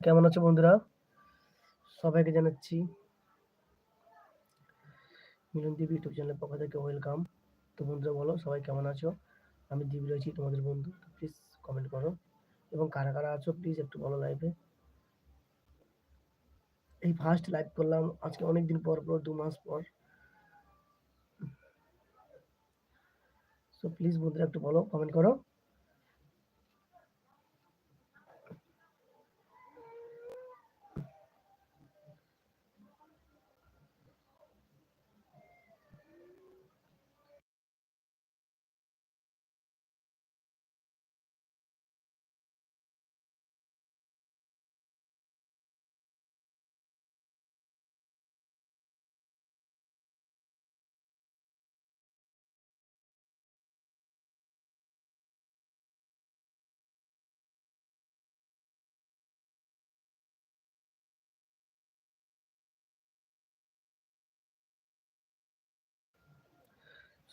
কেমন আছো বন্ধুরা? সবাইকে জানাচ্ছি মিলন দেবী ইউটিউব চ্যানেলের পক্ষ থেকে ওয়েলকাম তো বন্ধুরা, বলো সবাই কেমন আছো? আমি দীপ রয়েছি তোমাদের বন্ধু। প্লিজ কমেন্ট করো। এবং কারা কারা আছো প্লিজ একটু বলো লাইভে এই ফার্স্ট লাইভ করলাম আজকে অনেক দিন পর পর দু মাস পর। সো প্লিজ বন্ধুরা একটু বলো কমেন্ট করো।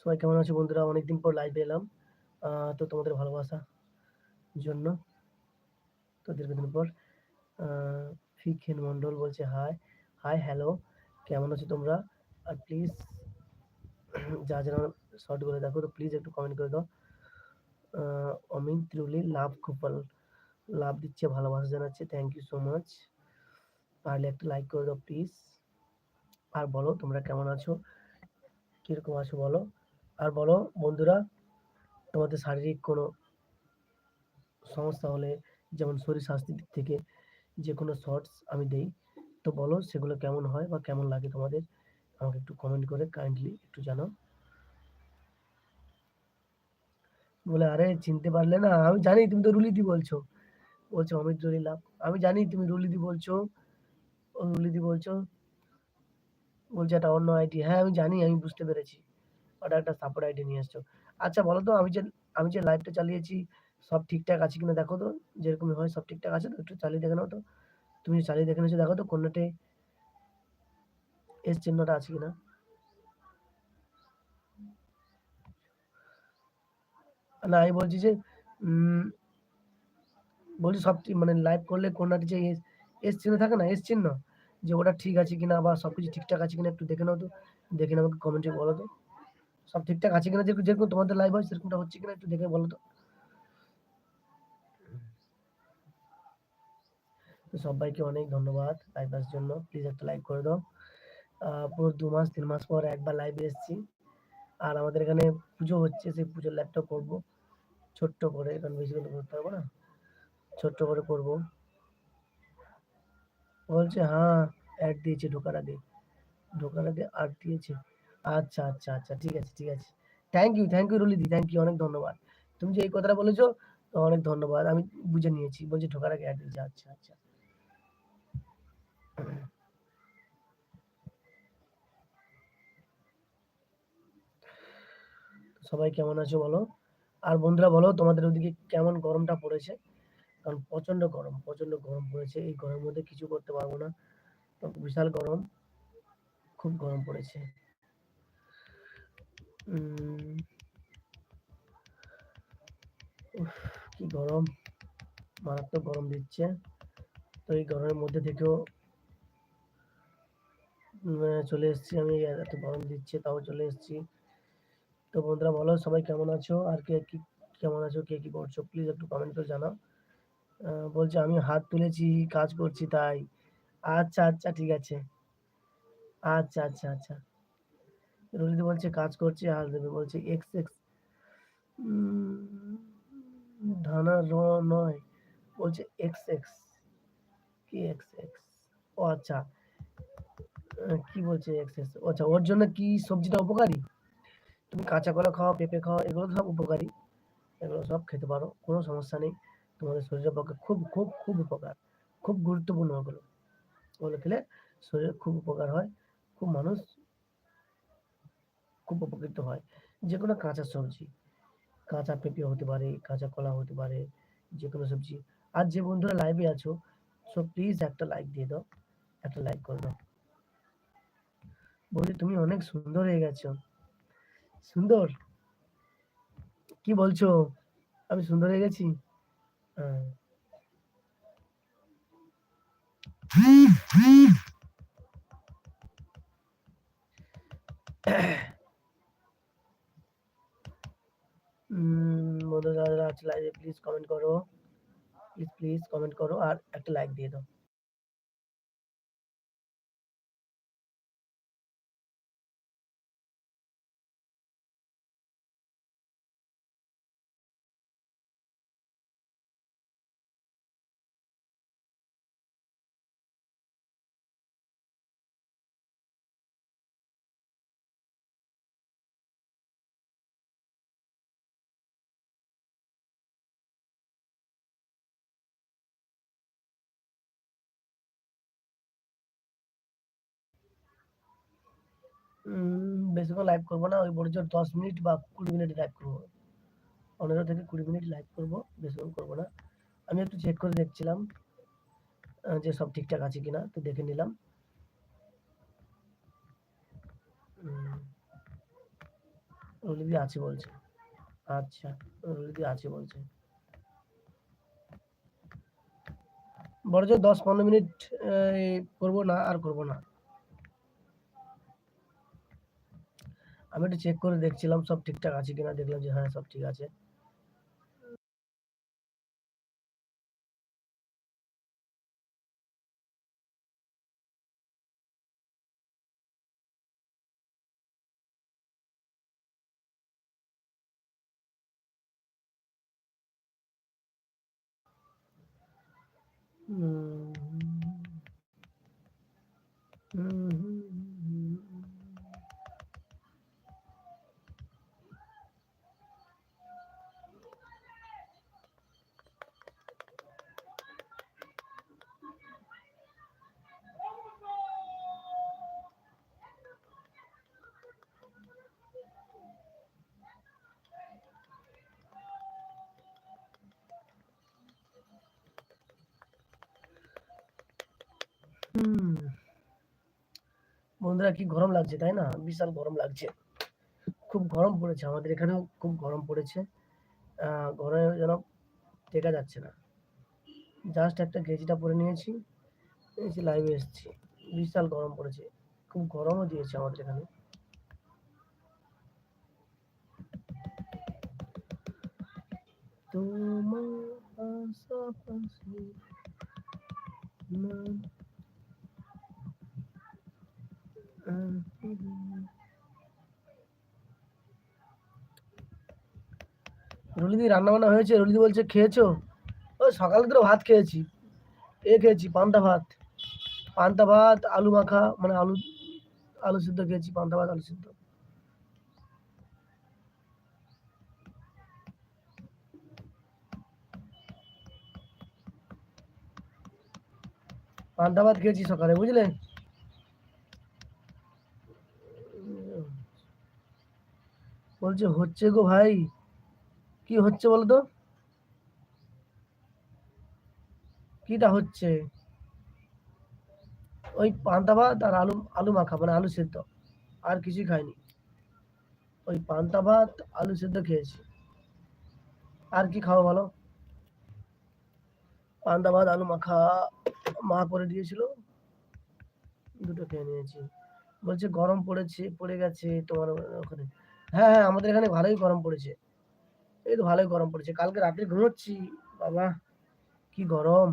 সবাই কেমন আছো বন্ধুরা? অনেকদিন পর লাইভে এলাম। তো তোমাদের ভালোবাসা জন্য তো দীর্ঘদিন পর ফিখেন মন্ডল বলছে হাই হাই হ্যালো কেমন আছো তোমরা? আর প্লিজ যা যারা শর্টগুলো দেখো, তো প্লিজ একটু কমেন্ট করে দাও। অমিন ত্রিউলি লাভ খুপাল লাভ দিচ্ছে, ভালোবাসা জানাচ্ছে থ্যাংক ইউ সো মাচ পারলে একটা লাইক করে দাও প্লিজ আর বলো, তোমরা কেমন আছো? কীরকম আছো বলো? আর বলো, বন্ধুরা, তোমাদের শারীরিক কোনো সমস্যা হলে, যেমন শরীর স্বাস্থ্যের দিক থেকে যে কোনো শর্টস আমি দেই, তো বলো সেগুলো কেমন হয় বা কেমন লাগে তোমাদের? আমাকে একটু কমেন্ট করে কাইন্ডলি একটু জানাও। বলে, আরে, চিনতে পারলে না, আমি জানি তুমি তো রুলিদি বলছো। বলছো, অমিত রুলিলা, আমি জানি তুমি রুলিদি বলছো। রুলিদি বলছো, বলছে, এটা অন্য আইডি হ্যাঁ আমি জানি, আমি বুঝতে পেরেছি। ওটা একটা সাপোর্ট আইডি নিয়ে এসছো। আচ্ছা বলো তো আমি যে আমি যে লাইভটা চালিয়েছি, সব ঠিকঠাক আছে কিনা দেখো তো? যেরকম হয় সব ঠিকঠাক আছে তো? একটু চালিয়ে দেখে নাও তো। তুমি চালিয়ে দেখে নিয়েছো, দেখো তো কোনটাতে এস চিহ্নটা আছে কিনা? না, আমি বলছি যে বলছি সব মানে লাইভ করলে কোনটাতে যে এস চিহ্ন থাকে না এস চিহ্ন? যে ওটা ঠিক আছে কিনা বা সবকিছু ঠিকঠাক আছে কিনা একটু দেখে নাও তো। দেখে আমাকে কমেন্টে বলো তো। সব ঠিকঠাক আছে কিনা যেরকম তোমাদের লাইভ হয়, সেরকমটা হচ্ছে কিনা একটু দেখে বলো তো। সবাইকে অনেক ধন্যবাদ লাইভ আসার জন্য। প্লিজ একটা লাইক করে দাও। পুরো দু মাস, তিন মাস পর একবার লাইভে এসেছি। আর আমাদের এখানে পুজো হচ্ছে, সেই পুজোর লাইভটা করব। ছোট্ট করে, কারণ বেশি করে করতে পারব না। ছোট্ট করে করব। বলছে হ্যাঁ অ্যাড দিয়েছে, ঢোকার আগে। ঢোকার আগে আট দিয়েছে। আচ্ছা আচ্ছা আচ্ছা ঠিক আছে ঠিক আছে। থ্যাংক ইউ থ্যাংক ইউ রুলিদি থ্যাংক ইউ অনেক ধন্যবাদ। তুমি যে এই কথাটা বলেছ অনেক ধন্যবাদ। আমি বুঝে নিয়েছি, বলছি ঢোকার আগে অ্যাড দিয়েছে আচ্ছা আচ্ছা। সবাই কেমন আছো বলো? আর বন্ধুরা বলো, তোমাদের ওদিকে কেমন গরমটা পড়েছে? কারণ প্রচণ্ড গরম প্রচণ্ড গরম পড়েছে। এই গরমের মধ্যে কিছু করতে পারব না। বিশাল গরম, খুব গরম পড়েছে। কি গরম। মারাত্মক গরম দিচ্ছে। তো এই গরমের মধ্যে থেকেও চলে এসেছি আমি, এত গরম দিচ্ছে, তাও চলে এসেছি। তো বন্ধুরা, বলো সবাই কেমন আছো? আর কে কি, কেমন আছো? কে কি করছ? প্লিজ একটু কমেন্ট করে জানাও। বলছে আমি হাত তুলেছি, কাজ করছি তাই। আচ্ছা আচ্ছা ঠিক আছে। আচ্ছা আচ্ছা আচ্ছা। রোহিত বলছে, কাজ করছে, আর দেবে। বলছে, এক্স এক্স। ধানা র নয়, বলছে, এক্স এক্স। কি এক্স এক্স? ও আচ্ছা। কি বলছে এক্স এক্স? আচ্ছা ওর জন্য কি সবজিটা উপকারী? তুমি কাঁচা কলা খাও, পেঁপে খাও, এগুলো সব উপকারী। এগুলো সব খেতে পারো, কোনো সমস্যা নেই। তোমাদের শরীরের পক্ষে খুব খুব খুব উপকার, খুব গুরুত্বপূর্ণ ওগুলো। ওগুলো খেলে শরীরে খুব উপকার হয়, খুব মানুষ খুব উপকৃত হয়। যে কোনো কাঁচা সবজি, কাঁচা পেঁপে হতে পারে, কাঁচা কলা হতে পারে যে কোনো সবজি। আর যে বন্ধুরা লাইভে আছো সো প্লিজ একটা লাইক দিয়ে দাও, একটা লাইক করে দাও। বলি তুমি অনেক সুন্দর হয়ে গেছো। সুন্দর? কি বলছো? আমি সুন্দর হয়ে গেছি? হ্যাঁ। বন্ধুরা যারা আছে লাইভে প্লিজ কমেন্ট করো প্লিজ প্লিজ কমেন্ট করো আর একটা লাইক দিয়ে দাও বেশিক্ষণ লাইভ করব না, ওই বড় জোর দশ মিনিট বা কুড়ি মিনিট লাইভ করব। পনেরো থেকে কুড়ি মিনিট লাইভ করব বেশিক্ষণ করব না। আমি একটু চেক করে দেখছিলাম যে সব ঠিকঠাক আছে কিনা, তো দেখে নিলাম। রলিদি আছে বলছে। আচ্ছা রলিদি আছে বলছে। বড় জোর দশ পনেরো মিনিট করব না, আর করব না। আমি একটু চেক করে দেখছিলাম, সব ঠিকঠাক আছে কিনা, দেখলাম যে হ্যাঁ সব ঠিক আছে। হুম হুম। বন্ধুরা, কি গরম লাগছে, তাই না? বিশাল গরম লাগছে। খুব গরম পড়েছে, আমাদের এখানেও খুব গরম পড়েছে। ঘরে যেন টেকা যাচ্ছে না। জাস্ট একটা গেজিটা পরে নিয়েছি, এসে লাইভে এসেছি। বিশাল গরম পড়েছে, খুব গরমও দিয়েছে আমাদের এখানে। তোমার রলিদি রান্না বান্না হয়েছে? রুলিদি বলছে, খেয়েছো? ও, সকালে তো ভাত খেয়েছি। এ খেয়েছি, পান্তা ভাত। পান্তা ভাত, আলু মাখা মানে আলু আলু সিদ্ধ খেয়েছি, পান্তা ভাত, আলু সিদ্ধ। পান্তা ভাত খেয়েছি সকালে, বুঝলে? বলছে, হচ্ছে গো ভাই। কি হচ্ছে বলো তো কিটা হচ্ছে? ওই পান্তা ভাত আর আলু আলু মাখা মানে আলু সেদ্ধ। আর কিছুই খাইনি। ওই পান্তা ভাত, আলু সেদ্ধ খেয়েছি। আর কি খাব বলো? পান্তা ভাত, আলু মাখা, মা করে দিয়েছিল। দুটো খেয়ে নিয়েছি। বলছে গরম পড়েছে, পড়ে গেছে তোমার ওখানে। হ্যাঁ হ্যাঁ আমাদের এখানে ভালোই গরম পড়েছে। এই তো ভালোই গরম পড়েছে। কালকে রাত্রে ঘুরোচ্ছি বাবা, কি গরম।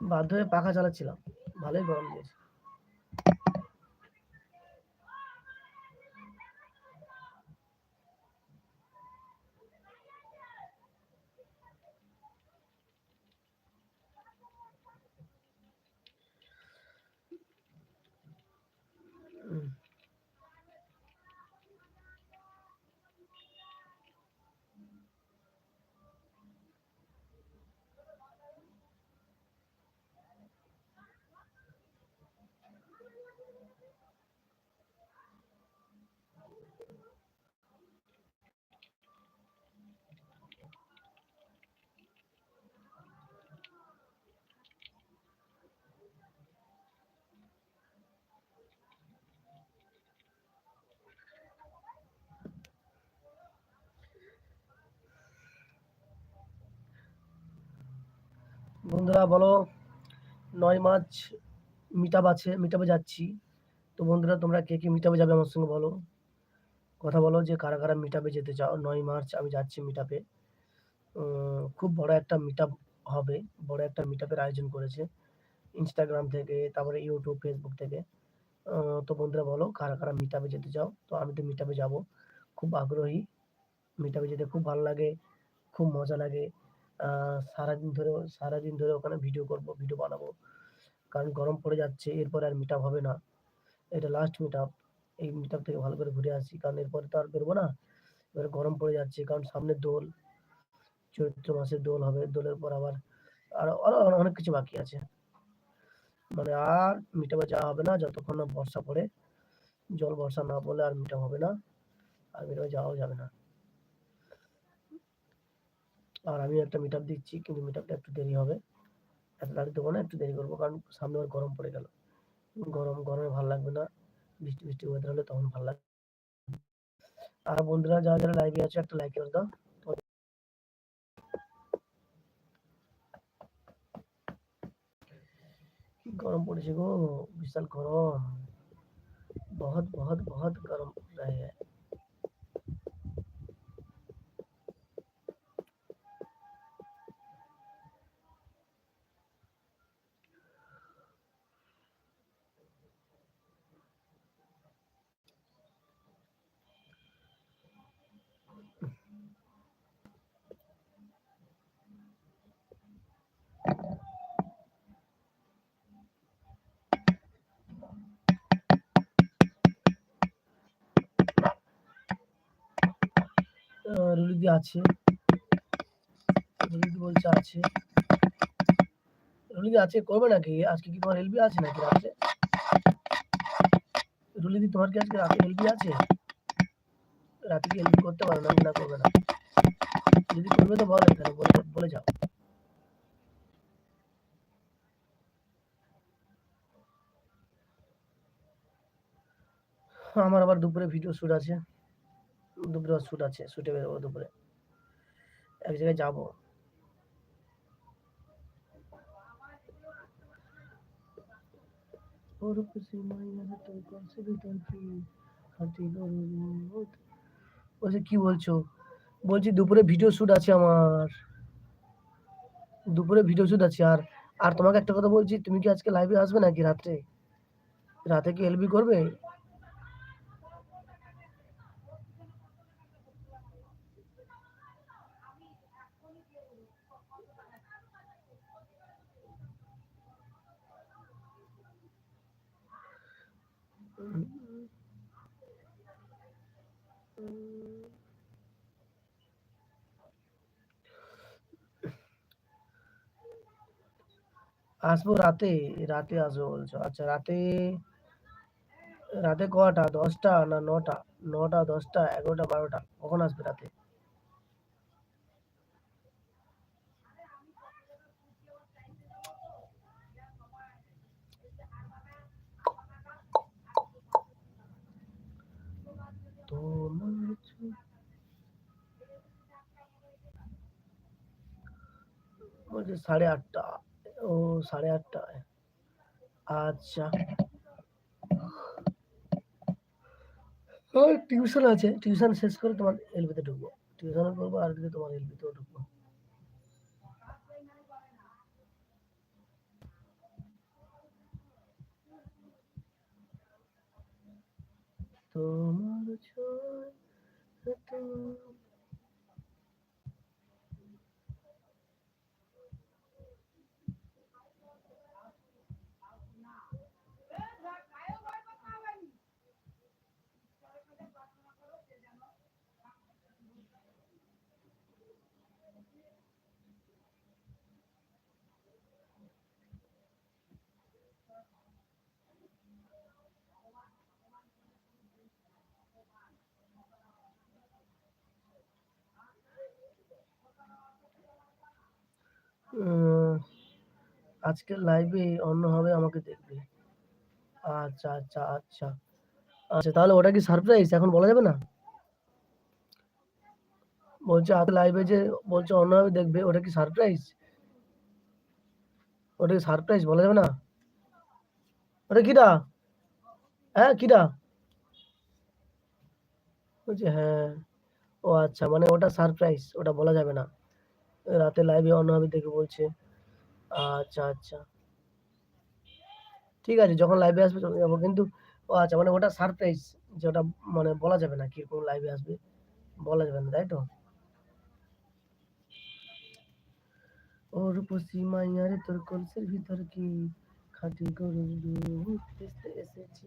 বাধ্য হয়ে পাখা চালাচ্ছিলাম। ভালোই গরম দিয়েছে। বন্ধুরা, বলো, নয় মার্চ মিটাপ আছে মিটাপে যাচ্ছি। তো বন্ধুরা, তোমরা কে কে মিটাপে যাবে আমার সঙ্গে বলো? কথা বলো যে কারা কারা মিটাপে যেতে চাও। নয় মার্চ, আমি যাচ্ছি মিটাপে খুব বড় একটা মিটাপ হবে, বড় একটা মিটাপের আয়োজন করেছে ইনস্টাগ্রাম থেকে, তারপরে ইউটিউব ফেসবুক থেকে। তো বন্ধুরা, বলো, কারা কারা মিটাপে যেতে চাও? তো আমি তো মিটাপে যাব। খুব আগ্রহী। মিটাপে যেতে খুব ভালো লাগে, খুব মজা লাগে। সারাদিন ধরে সারাদিন ধরে ওখানে ভিডিও করব ভিডিও বানাবো। কারণ গরম পড়ে যাচ্ছে, এরপরে আর মিট হবে না। এটা লাস্ট মিট এই মিট থেকে ভালো করে ঘুরে আসি। কারণ এরপরে তো আর বেরোবো না। এবারে গরম পড়ে যাচ্ছে, কারণ সামনে দোল। চৈত্র মাসে দোল হবে, দোলের পর আবার আরও আরও অনেক কিছু বাকি আছে। মানে আর মিটাপে যাওয়া হবে না, যতক্ষণ না বর্ষা পড়ে। জল বর্ষা না পড়লে আর মিটাপ হবে না। আর মিটাপে যাওয়াও যাবে না। আর আমি একটা মিট দিচ্ছি, কিন্তু মিট একটু দেরি হবে। এত তাড়াতাড়ি দেবো না একটু দেরি করব, কারণ সামনে আবার গরম পড়ে গেল। গরম, গরমে ভালো লাগবে না। বৃষ্টি বৃষ্টি ওয়েদার হলে তখন ভালো লাগবে। আর বন্ধুরা, যারা যারা লাইভে আছে, একটা লাইক করে দাও। গরম পড়েছে গো, বিশাল গরম। বহুত বহুত বহুত গরম রহে রুলিদি আছে। রুলিদি বলছে আছে। রুলিদি আছে, করবে নাকি? আজকে কি তোমার এলবি আছে নাকি রাত্রে? রুলিদি তোমার কি আজকে রাতে এলবি আছে? রাতে কি এলবি করতে পারো না না করবে না? যদি করবে তো বলে তাহলে বলে বলে যাও। আমার আবার দুপুরে ভিডিও শুট আছে। দুপুরে শ্যুট আছে শ্যুটে বেরোবো দুপুরে। এক জায়গায় যাব। কি বলছো? বলছি দুপুরে ভিডিও শ্যুট আছে আমার। দুপুরে ভিডিও শ্যুট আছে আর আর তোমাকে একটা কথা বলছি, তুমি কি আজকে লাইভে আসবে নাকি রাত্রে? রাতে কি এলবি করবে? আসব রাতে রাতে আসব বলছো। আচ্ছা রাতে রাতে কটা? দশটা না নটা? নটা, দশটা, এগারোটা, বারোটা? কখন আসবে রাতে? বলছে সাড়ে আটটা ও সাড়ে আটটায় আচ্ছা টিউশন আছে টিউশন শেষ করে তোমার এলবিতে ঢুকবো টিউশন করব আর দিকে তোমার এলবিতেও ঢুকবো তোমার ছয় আজকের লাইভে অন্যভাবে আমাকে দেখবে। আচ্ছা আচ্ছা আচ্ছা। আচ্ছা তাহলে ওটা কি সারপ্রাইজ এখন বলা যাবে না? বলছে আজ লাইভে যে বলছে অন্যভাবে দেখবে, ওটা কি সারপ্রাইজ ওটা কি সারপ্রাইজ বলা যাবে না? ওটা কিটা হ্যাঁ কিটা বলছে হ্যাঁ। ও আচ্ছা মানে ওটা সারপ্রাইজ ওটা বলা যাবে না। রাতে লাইভে অন হবে দেখে বলছে। আচ্ছা আচ্ছা। ঠিক আছে, যখন লাইভে আসবে চলে যাব। কিন্তু ও আচ্ছা মানে ওটা সারপ্রাইজ যে ওটা মানে বলা যাবে না কীরকম লাইভে আসবে। বলা যাবে না, তাই তো? ও রূপসী মাইয়ারে, তোর কলসের ভিতর কি খাঁটি দুধ এসেছি?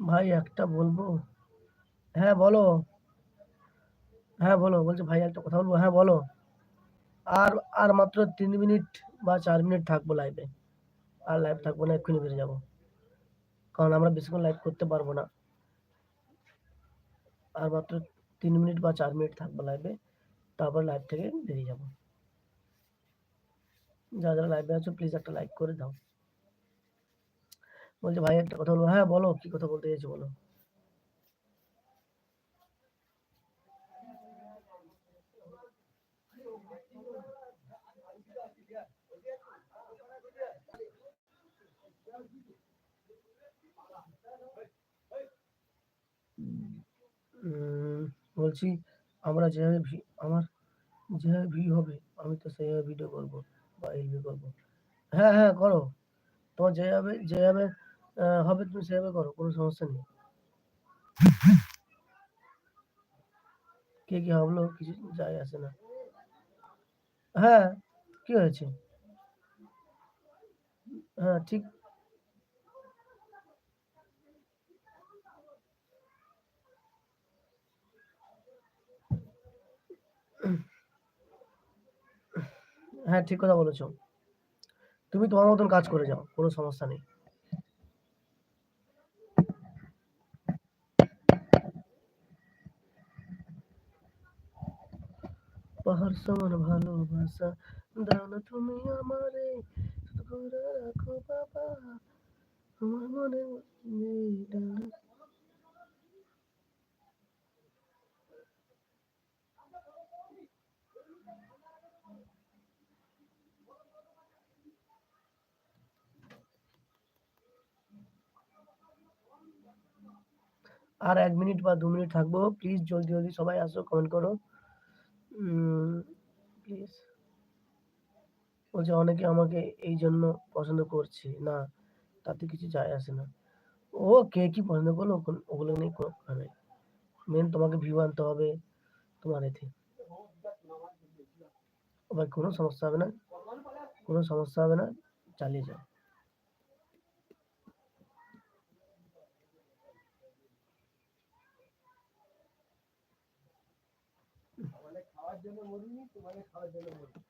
ভাই, একটা বলব? হ্যাঁ বলো। হ্যাঁ বলো। বলছে, ভাই, একটা কথা বলব? হ্যাঁ বলো। আর আর মাত্র তিন মিনিট বা চার মিনিট থাকব লাইভে আর লাইভ থাকব না, এক্ষুনি বেরিয়ে যাব। কারণ আমরা বেশিক্ষণ লাইভ করতে পারব না। আর মাত্র তিন মিনিট বা চার মিনিট থাকব লাইভে তারপর লাইভ থেকে বেরিয়ে যাব। যারা যারা লাইভে আছো প্লিজ একটা লাইক করে দাও। বলছে, ভাই, একটা কথা বলব। হ্যাঁ বলো, কি কথা বলতে চাইছো, বলো। বলছি, আমরা যেভাবে ভি- আমার যেভাবে ভিউ হবে, আমি তো সেইভাবে ভিডিও করব বা এলবি করব। হ্যাঁ হ্যাঁ করো। তোমার যেভাবে যেভাবে হবে তুমি সেভাবে করো, কোনো সমস্যা নেই। কে কি ভাবলো কিছু যায় আসে না। হ্যাঁ কি হয়েছে? হ্যাঁ ঠিক। হ্যাঁ ঠিক কথা বলেছ। তুমি তোমার মতন কাজ করে যাও, কোনো সমস্যা নেই। পাহাড় সমান ভালোবাসা। দাও না তুমি আমারে শুধু করে রাখো বাবা। আমার মনে নেই। আর এক মিনিট বা দু মিনিট থাকব। প্লিজ জলদি জলদি সবাই আসো কমেন্ট করো। প্লিজ বলছে অনেকে আমাকে এই জন্য পছন্দ করছে, না, তাতে কিছু যায় আসে না। ও কে কি পছন্দ করল? ওগুলো- নিয়ে কোনো নেই। মেন তোমাকে ভিউ আনতে হবে তোমার এতে। এবার কোনো সমস্যা হবে না। কোনো সমস্যা হবে না, চালিয়ে যাও। জন্য মরিনি তোমাকে খাওয়ার জন্য মরিনি।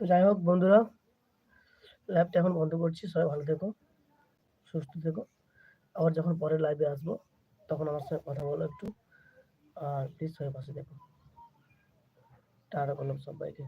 তো যাই হোক বন্ধুরা লাইভটা এখন বন্ধ করছি। সবাই ভালো থেকো, সুস্থ থেকো। আবার যখন পরে লাইভে আসব, তখন আমার সঙ্গে কথা বলো একটু। আর প্লিজ সবাই পাশে দেখো টাটা করলাম সবাইকে।